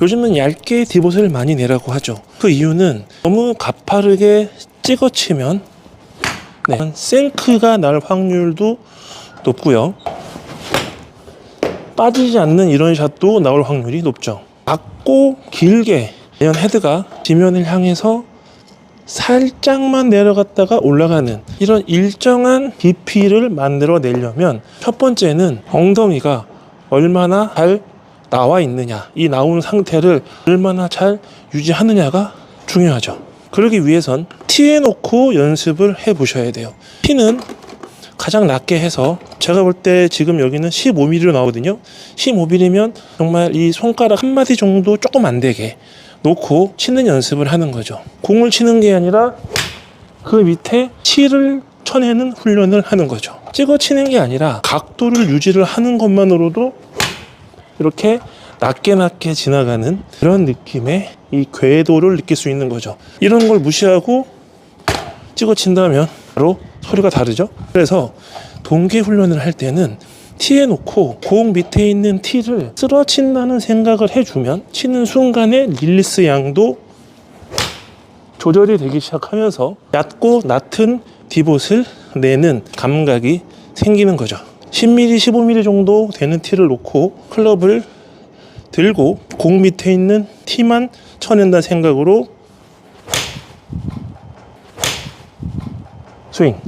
요즘은 얇게 디봇을 많이 내라고 하죠. 그 이유는 너무 가파르게 찍어치면 네, 생크가 날 확률도 높고요. 빠지지 않는 이런 샷도 나올 확률이 높죠. 작고 길게 이런 헤드가 지면을 향해서 살짝만 내려갔다가 올라가는 이런 일정한 깊이를 만들어 내려면 첫 번째는 엉덩이가 얼마나 잘 나와 있느냐 이 나온 상태를 얼마나 잘 유지하느냐가 중요하죠 그러기 위해선 티에 놓고 연습을 해 보셔야 돼요 티는 가장 낮게 해서 제가 볼 때 지금 여기는 15mm로 나오거든요 15mm면 정말 이 손가락 한 마디 정도 조금 안 되게 놓고 치는 연습을 하는 거죠. 공을 치는 게 아니라 그 밑에 치를 쳐내는 훈련을 하는 거죠. 찍어 치는 게 아니라 각도를 유지를 하는 것만으로도 이렇게 낮게 낮게 지나가는 그런 느낌의 이 궤도를 느낄 수 있는 거죠. 이런 걸 무시하고 찍어 친다면 바로 소리가 다르죠. 그래서 동계 훈련을 할 때는 티에 놓고 공 밑에 있는 티를 쓰러친다는 생각을 해주면 치는 순간에 릴리스 양도 조절이 되기 시작하면서 얕고 낮은 디봇을 내는 감각이 생기는 거죠. 10mm, 15mm 정도 되는 티를 놓고 클럽을 들고 공 밑에 있는 티만 쳐낸다 생각으로 스윙.